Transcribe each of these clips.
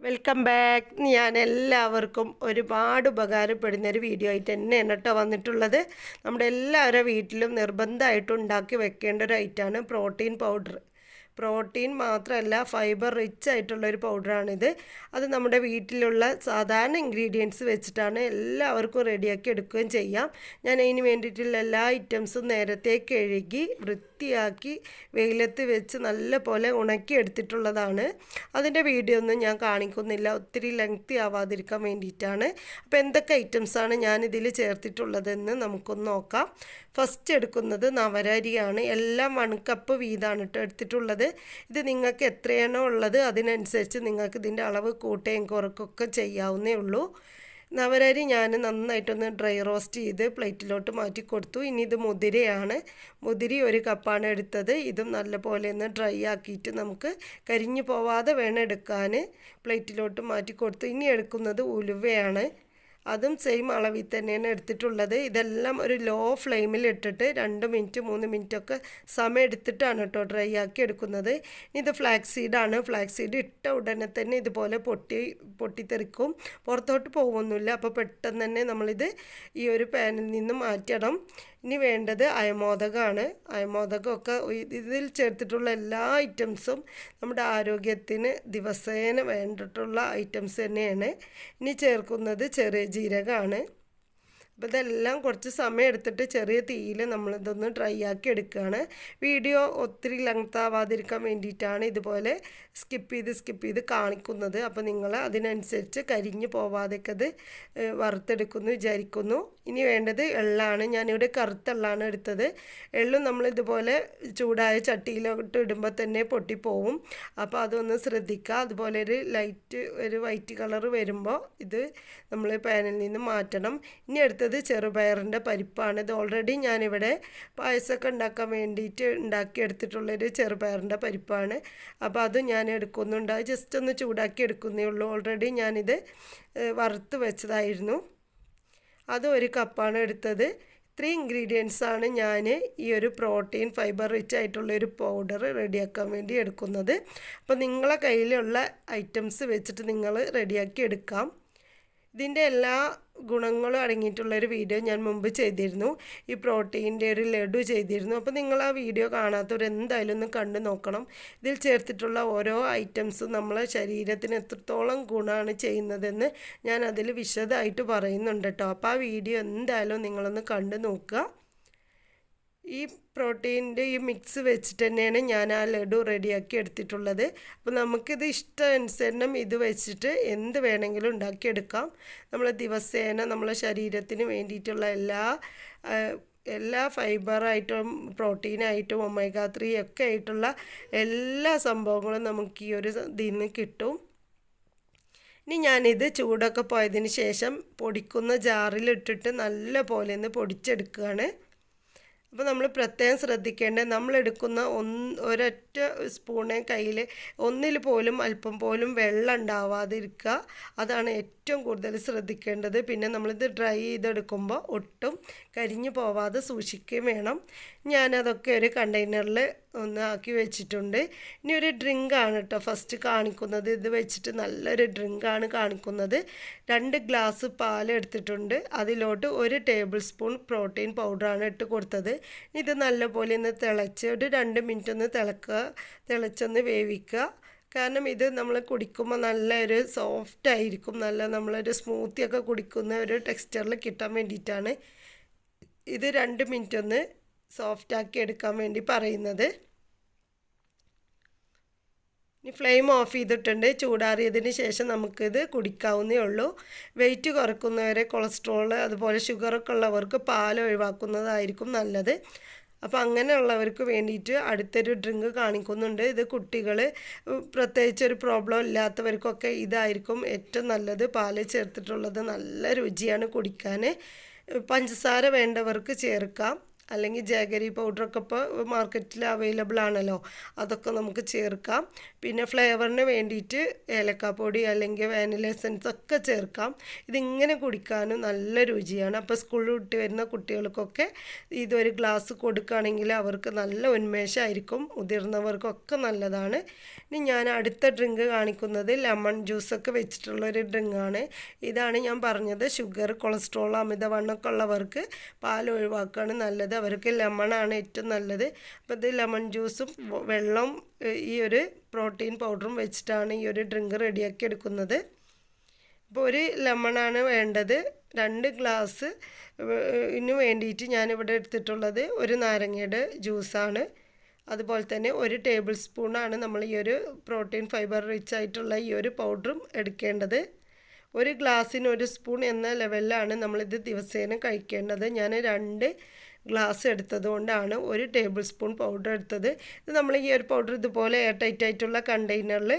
Welcome back ഞാൻ എല്ലാവർക്കും ഒരുപാട് ഉപകാരപ്പെടുന്ന ഒരു വീഡിയോ ആയിട്ട് തന്നെ കേട്ടോ വന്നിട്ടുള്ളത്. നമ്മുടെ എല്ലാവരുടെ വീട്ടിലും നിർബന്ധമായിട്ടും ഉണ്ടാക്കി വെക്കേണ്ട ഒരു ഐറ്റമാണ് പ്രോട്ടീൻ പൗഡർ പ്രോട്ടീൻ മാത്രമല്ല ഫൈബർ റിച്ച് ആയിട്ടുള്ള ഒരു പൗഡറാണിത് അത് നമ്മുടെ വീട്ടിലുള്ള സാധാരണ ഇൻഗ്രീഡിയൻസ് വെച്ചിട്ടാണ് എല്ലാവർക്കും റെഡിയാക്കി എടുക്കുകയും ചെയ്യാം. ഞാൻ അതിന് വേണ്ടിയിട്ടുള്ള എല്ലാ ഐറ്റംസും നേരത്തെ കഴുകി വൃത്തിയാക്കി വെയിലത്ത് വെച്ച് നല്ല പോലെ ഉണക്കി എടുത്തിട്ടുള്ളതാണ് അതിന്റെ വീഡിയോ ഒന്നും ഞാൻ കാണിക്കുന്നില്ല. ഒത്തിരി ലെങ്തി ആവാതിരിക്കാൻ വേണ്ടിയിട്ടാണ്. അപ്പോൾ എന്തൊക്കെ ഐറ്റംസാണ് ഞാനിതിൽ ചേർത്തിട്ടുള്ളതെന്ന് നമുക്കൊന്ന് നോക്കാം. ഫസ്റ്റ് എടുക്കുന്നത് നവരരിയാണ്. എല്ലാം വൺ കപ്പ് വീതമാണ് കേട്ടോ എടുത്തിട്ടുള്ളത്. ഇത് നിങ്ങൾക്ക് എത്രയാണോ ഉള്ളത് അതിനനുസരിച്ച് നിങ്ങൾക്ക് ഇതിന്റെ അളവ് കൂട്ടുകയും കുറക്കുകയൊക്കെ ചെയ്യാവുന്നേ ഉള്ളൂ. നവരരി ഞാൻ നന്നായിട്ടൊന്ന് ഡ്രൈ റോസ്റ്റ് ചെയ്ത് പ്ലേറ്റിലോട്ട് മാറ്റി കൊടുത്തു. ഇനി ഇത് മുതിരയാണ്. മുതിരി ഒരു കപ്പാണ് എടുത്തത്. ഇതും നല്ലപോലെ ഒന്ന് ഡ്രൈ ആക്കിയിട്ട് നമുക്ക് കരിഞ്ഞു പോവാതെ വേണം എടുക്കാൻ. പ്ലേറ്റിലോട്ട് മാറ്റി കൊടുത്തു. ഇനി എടുക്കുന്നത് ഉലുവയാണ്. അതും സെയിം അളവിൽ തന്നെയാണ് എടുത്തിട്ടുള്ളത്. ഇതെല്ലാം ഒരു ലോ ഫ്ലെയിമിൽ ഇട്ടിട്ട് രണ്ട് മിനിറ്റ് മൂന്ന് മിനിറ്റ് ഒക്കെ സമയം എടുത്തിട്ടാണ് കേട്ടോ ഡ്രൈ ആക്കി എടുക്കുന്നത്. ഇത് ഫ്ലാക്സ് സീഡാണ് ഫ്ലാക്സ് സീഡ് ഇട്ട ഉടനെ തന്നെ ഇതുപോലെ പൊട്ടി പൊട്ടിത്തെറിക്കും. പുറത്തോട്ട് പോകുമൊന്നുമില്ല അപ്പോൾ പെട്ടെന്ന് തന്നെ നമ്മളിത് ഈ ഒരു പാനിൽ നിന്ന് മാറ്റണം. ഇനി വേണ്ടത് അയമോദകമാണ്. അയമോദകമൊക്കെ ഇതിൽ ചേർത്തിട്ടുള്ള എല്ലാ ഐറ്റംസും നമ്മുടെ ആരോഗ്യത്തിന് ദിവസേന വേണ്ടിയിട്ടുള്ള ഐറ്റംസ് തന്നെയാണ്. ഇനി ചേർക്കുന്നത് ചെറിയ ജീരകമാണ്. അപ്പോൾ ഇതെല്ലാം കുറച്ച് സമയം എടുത്തിട്ട് ചെറിയ തീയിൽ നമ്മളിതൊന്ന് ഡ്രൈ ആക്കി എടുക്കുകയാണ്. വീഡിയോ ഒത്തിരി ലെങ്ത് ആവാതിരിക്കാൻ വേണ്ടിയിട്ടാണ് ഇതുപോലെ സ്കിപ്പ് ചെയ്ത് സ്കിപ്പ് ചെയ്ത് കാണിക്കുന്നത്. അപ്പോൾ നിങ്ങൾ അതിനനുസരിച്ച് കരിഞ്ഞു പോവാതെയൊക്കെ അത് വറുത്തെടുക്കുന്നു വിചാരിക്കുന്നു. ഇനി വേണ്ടത് എള്ളാണ്. ഞാനിവിടെ കറുത്ത എള്ളാണ് എടുത്തത്. എള്ളും നമ്മളിതുപോലെ ചൂടായ ചട്ടിയിലോട്ട് ഇടുമ്പോൾ തന്നെ പൊട്ടിപ്പോവും അപ്പോൾ അതൊന്ന് ശ്രദ്ധിക്കുക. അതുപോലെ ഒരു ലൈറ്റ് ഒരു വൈറ്റ് കളർ വരുമ്പോൾ ഇത് നമ്മൾ പാനിൽ നിന്ന് മാറ്റണം. ഇനി അടുത്തത് ചെറുപയറിന്റെ പരിപ്പാണ്. ഇത് ഓൾറെഡി ഞാനിവിടെ പായസമൊക്കെ ഉണ്ടാക്കാൻ വേണ്ടിയിട്ട് ഉണ്ടാക്കിയെടുത്തിട്ടുള്ളൊരു ചെറുപയറിന്റെ പരിപ്പാണ്. അപ്പോൾ അത് ഞാൻ എടുക്കുന്നുണ്ട്. അത് ജസ്റ്റ് ഒന്ന് ചൂടാക്കി എടുക്കുന്നേ ഉള്ളൂ. ഓൾറെഡി ഞാനിത് വറുത്ത് വെച്ചതായിരുന്നു. അത് ഒരു കപ്പാണ് എടുത്തത്. ഇത്രയും ഇൻഗ്രീഡിയൻസ് ആണ് ഞാൻ ഈ ഒരു പ്രോട്ടീൻ ഫൈബർ റിച്ച് ആയിട്ടുള്ള ഒരു പൗഡർ റെഡിയാക്കാൻ വേണ്ടി എടുക്കുന്നത്. അപ്പോൾ നിങ്ങളെ കയ്യിലുള്ള ഐറ്റംസ് വെച്ചിട്ട് നിങ്ങൾ റെഡിയാക്കി എടുക്കാം. ഇതിന്റെ എല്ലാ ഗുണങ്ങളും അടങ്ങിയിട്ടുള്ള ഒരു വീഡിയോ ഞാൻ മുമ്പ് ചെയ്തിരുന്നു. ഈ പ്രോട്ടീന്റെ ഒരു ലഡു ചെയ്തിരുന്നു. അപ്പോൾ നിങ്ങൾ ആ വീഡിയോ കാണാത്തവർ എന്തായാലും ഒന്ന് കണ്ടു നോക്കണം. ഇതിൽ ചേർത്തിട്ടുള്ള ഓരോ ഐറ്റംസും നമ്മളെ ശരീരത്തിന് എത്രത്തോളം ഗുണമാണ് ചെയ്യുന്നതെന്ന് ഞാൻ അതിൽ വിശദമായിട്ട് പറയുന്നുണ്ട് കേട്ടോ. അപ്പോൾ ആ വീഡിയോ എന്തായാലും നിങ്ങളൊന്ന് കണ്ടു നോക്കുക. ഈ പ്രോട്ടീന്റെ ഈ മിക്സ് വെച്ചിട്ട് തന്നെയാണ് ഞാൻ ആ ലഡു റെഡിയാക്കി എടുത്തിട്ടുള്ളത്. അപ്പോൾ നമുക്കിത് ഇഷ്ടാനുസരണം ഇത് വെച്ചിട്ട് എന്ത് വേണമെങ്കിലും ഉണ്ടാക്കിയെടുക്കാം. നമ്മൾ ദിവസേന നമ്മളെ ശരീരത്തിന് വേണ്ടിയിട്ടുള്ള എല്ലാ എല്ലാ ഫൈബറായിട്ടും പ്രോട്ടീനായിട്ടും ഒമേഗ ത്രീ ഒക്കെ ആയിട്ടുള്ള എല്ലാ സംഭവങ്ങളും നമുക്ക് ഈ ഒരു ഇതിൽ നിന്ന് കിട്ടും. ഇനി ഞാനിത് ചൂടൊക്കെ പോയതിന് ശേഷം പൊടിക്കുന്ന ജാറിലിട്ടിട്ട് നല്ല പോലെ ഒന്ന് പൊടിച്ചെടുക്കുകയാണ്. അപ്പോൾ നമ്മൾ പ്രത്യേകം ശ്രദ്ധിക്കേണ്ടത് നമ്മളെടുക്കുന്ന ഒന്ന് ഒരൊറ്റ സ്പൂണേ കയ്യിൽ ഒന്നിൽ പോലും അല്പം പോലും വെള്ളം ഉണ്ടാവാതിരിക്കുക. അതാണ് ഏറ്റവും കൂടുതൽ ശ്രദ്ധിക്കേണ്ടത്. പിന്നെ നമ്മളിത് ഡ്രൈ ചെയ്തെടുക്കുമ്പോൾ ഒട്ടും കരിഞ്ഞു പോവാതെ സൂക്ഷിക്കുകയും വേണം. ഞാനതൊക്കെ ഒരു കണ്ടെയ്നറിൽ ഒന്ന് ആക്കി വെച്ചിട്ടുണ്ട്. ഇനി ഒരു ഡ്രിങ്കാണ് കേട്ടോ ഫസ്റ്റ് കാണിക്കുന്നത്. ഇത് വെച്ചിട്ട് നല്ലൊരു ഡ്രിങ്കാണ് കാണിക്കുന്നത്. രണ്ട് ഗ്ലാസ് പാൽ എടുത്തിട്ടുണ്ട് അതിലോട്ട് ഒരു ടേബിൾ സ്പൂൺ പ്രോട്ടീൻ പൗഡറാണ് ഇട്ട് കൊടുത്തത്. ഇത് നല്ലപോലെ ഒന്ന് തിളച്ച് ഒരു രണ്ട് മിനിറ്റ് ഒന്ന് തിളക്കുക. തിളച്ചൊന്ന് വേവിക്കുക. കാരണം ഇത് നമ്മൾ കുടിക്കുമ്പോൾ നല്ലൊരു സോഫ്റ്റ് ആയിരിക്കും. നല്ല നമ്മളൊരു സ്മൂത്തിയൊക്കെ കുടിക്കുന്ന ഒരു ടെക്സ്ചറിൽ കിട്ടാൻ വേണ്ടിയിട്ടാണ് ഇത് രണ്ട് മിനിറ്റ് ഒന്ന് സോഫ്റ്റാക്കി എടുക്കാൻ വേണ്ടി പറയുന്നത്. ഇനി ഫ്ലെയിം ഓഫ് ചെയ്തിട്ടുണ്ട്. ചൂടാറിയതിന് ശേഷം നമുക്കിത് കുടിക്കാവുന്നേ ഉള്ളൂ. വെയിറ്റ് കുറയ്ക്കുന്നവരെ കൊളസ്ട്രോൾ അതുപോലെ ഷുഗറൊക്കെ ഉള്ളവർക്ക് പാൽ ഒഴിവാക്കുന്നതായിരിക്കും നല്ലത്. അപ്പോൾ അങ്ങനെയുള്ളവർക്ക് വേണ്ടിയിട്ട് അടുത്തൊരു ഡ്രിങ്ക് കാണിക്കുന്നുണ്ട്. ഇത് കുട്ടികൾ പ്രത്യേകിച്ച് ഒരു പ്രോബ്ലം ഇല്ലാത്തവർക്കൊക്കെ ഇതായിരിക്കും ഏറ്റവും നല്ലത്. പാൽ ചേർത്തിട്ടുള്ളത് നല്ല രുചിയാണ് കുടിക്കാൻ. പഞ്ചസാര വേണ്ടവർക്ക് ചേർക്കാം. അല്ലെങ്കിൽ ജാഗരി പൗഡറൊക്കെ ഇപ്പോൾ മാർക്കറ്റിൽ അവൈലബിൾ ആണല്ലോ. അതൊക്കെ നമുക്ക് ചേർക്കാം. പിന്നെ ഫ്ലേവറിന് വേണ്ടിയിട്ട് ഏലക്കാപ്പൊടി അല്ലെങ്കിൽ വാനില എസൻസ് ഒക്കെ ചേർക്കാം. ഇതിങ്ങനെ കുടിക്കാനും നല്ല രുചിയാണ്. അപ്പോൾ സ്കൂളിൽ വിട്ട് വരുന്ന കുട്ടികൾക്കൊക്കെ ഇതൊരു ഗ്ലാസ് കൊടുക്കുകയാണെങ്കിൽ അവർക്ക് നല്ല ഉന്മേഷമായിരിക്കും. മുതിർന്നവർക്കൊക്കെ നല്ലതാണ്. ഇനി ഞാൻ അടുത്ത ഡ്രിങ്ക് കാണിക്കുന്നത് ലെമൺ ജ്യൂസൊക്കെ വെച്ചിട്ടുള്ള ഒരു ഡ്രിങ്കാണ് ഇതാണ് ഞാൻ പറഞ്ഞത്. ഷുഗർ കൊളസ്ട്രോൾ അമിതവണ്ണമൊക്കെ ഉള്ളവർക്ക് പാൽ ഒഴിവാക്കുകയാണ് നല്ലത്. അവർക്ക് ലെമണാണ് ഏറ്റവും നല്ലത്. അപ്പോൾ ഇത് ലെമൺ ജ്യൂസും വെള്ളം ഈ ഒരു പ്രോട്ടീൻ പൗഡറും വെച്ചിട്ടാണ് ഈ ഒരു ഡ്രിങ്ക് റെഡിയാക്കി എടുക്കുന്നത്. അപ്പോൾ ഒരു ലെമണാണ് വേണ്ടത്. രണ്ട് ഗ്ലാസ് ഇന് വേണ്ടിയിട്ട് ഞാനിവിടെ എടുത്തിട്ടുള്ളത് ഒരു നാരങ്ങയുടെ ജ്യൂസാണ് അതുപോലെ തന്നെ ഒരു ടേബിൾ സ്പൂണാണ് നമ്മൾ ഈ ഒരു പ്രോട്ടീൻ ഫൈബർ റിച്ച് ആയിട്ടുള്ള ഈ ഒരു പൗഡറും എടുക്കേണ്ടത്. ഒരു ഗ്ലാസ്സിന് ഒരു സ്പൂൺ എന്ന ലെവലിലാണ് നമ്മളിത് ദിവസേന കഴിക്കേണ്ടത്. ഞാൻ രണ്ട് ഗ്ലാസ് എടുത്തത് കൊണ്ടാണ് ഒരു ടേബിൾ സ്പൂൺ പൗഡർ എടുത്തത്. ഇത് നമ്മൾ ഈ ഒരു പൗഡർ ഇതുപോലെ എയർ ടൈറ്റ് ആയിട്ടുള്ള കണ്ടെയ്നറിൽ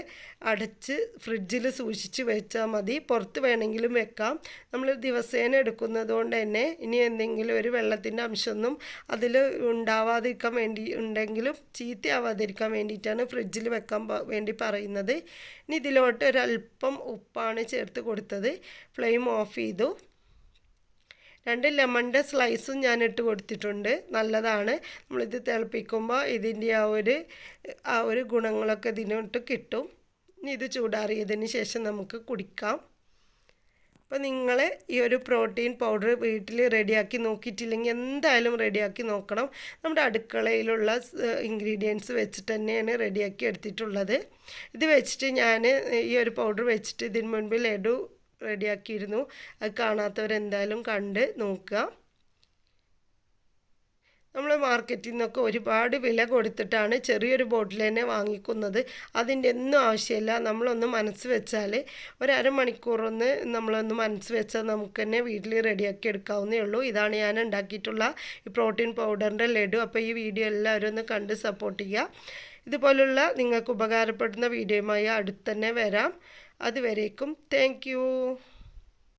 അടച്ച് ഫ്രിഡ്ജിൽ സൂക്ഷിച്ച് വെച്ചാൽ മതി. പുറത്ത് വേണമെങ്കിലും വെക്കാം. നമ്മൾ ദിവസേന എടുക്കുന്നത് കൊണ്ട് തന്നെ ഇനി എന്തെങ്കിലും ഒരു വെള്ളത്തിന്റെ അംശമൊന്നും അതിൽ ഉണ്ടാവാതിരിക്കാൻ വേണ്ടി ഉണ്ടെങ്കിലും ചീത്തയാവാതിരിക്കാൻ വേണ്ടിയിട്ടാണ് ഫ്രിഡ്ജിൽ വെക്കാൻ വേണ്ടി പറയുന്നത്. ഇനി ഇതിലോട്ട് ഒരല്പം ഉപ്പാണ് ചേർത്ത് കൊടുത്തത്. ഫ്ലെയിം ഓഫ് ചെയ്തു. രണ്ട് ലെമണിന്റെ സ്ലൈസും ഞാൻ ഇട്ട് കൊടുത്തിട്ടുണ്ട്. നല്ലതാണ്. നമ്മളിത് തിളപ്പിക്കുമ്പോൾ ഇതിന്റെ ആ ഒരു ആ ഒരു ഗുണങ്ങളൊക്കെ ഇതിനോട്ട് കിട്ടും. ഇനി ഇത് ചൂടാറിയതിന് ശേഷം നമുക്ക് കുടിക്കാം. അപ്പോൾ നിങ്ങൾ ഈ ഒരു പ്രോട്ടീൻ പൗഡർ വീട്ടിൽ റെഡിയാക്കി നോക്കിയിട്ടില്ലെങ്കിൽ എന്തായാലും റെഡിയാക്കി നോക്കണം. നമ്മുടെ അടുക്കളയിലുള്ള ഇൻഗ്രീഡിയൻസ് വെച്ചിട്ട് തന്നെയാണ് റെഡിയാക്കി എടുത്തിട്ടുള്ളത്. ഇത് വെച്ചിട്ട് ഞാൻ ഈ ഒരു പൗഡർ വെച്ചിട്ട് ഇതിന് മുൻപ് ലഡു റെഡിയാക്കിയിരുന്നു. അത് കാണാത്തവരെന്തായാലും കണ്ട് നോക്കുക. നമ്മൾ മാർക്കറ്റിൽ നിന്നൊക്കെ ഒരുപാട് വില കൊടുത്തിട്ടാണ് ചെറിയൊരു ബോട്ടിൽ തന്നെ വാങ്ങിക്കുന്നത്. അതിന്റെ ഒന്നും ആവശ്യമില്ല. നമ്മളൊന്ന് മനസ്സ് വെച്ചാൽ ഒരു നമ്മളൊന്ന് മനസ്സ് വെച്ചാൽ നമുക്ക് തന്നെ വീട്ടിൽ റെഡിയാക്കി എടുക്കാവുന്നേ ഉള്ളൂ. ഇതാണ് ഞാൻ ഉണ്ടാക്കിയിട്ടുള്ള ഈ പ്രോട്ടീൻ പൗഡറിന്റെ ലഡു. അപ്പോൾ ഈ വീഡിയോ എല്ലാവരും ഒന്ന് കണ്ട് സപ്പോർട്ട് ചെയ്യുക. ഇതുപോലുള്ള നിങ്ങൾക്ക് ഉപകാരപ്പെടുന്ന വീഡിയോയുമായി അടുത്തന്നെ വരാം. അതുവരേക്കും. താങ്ക്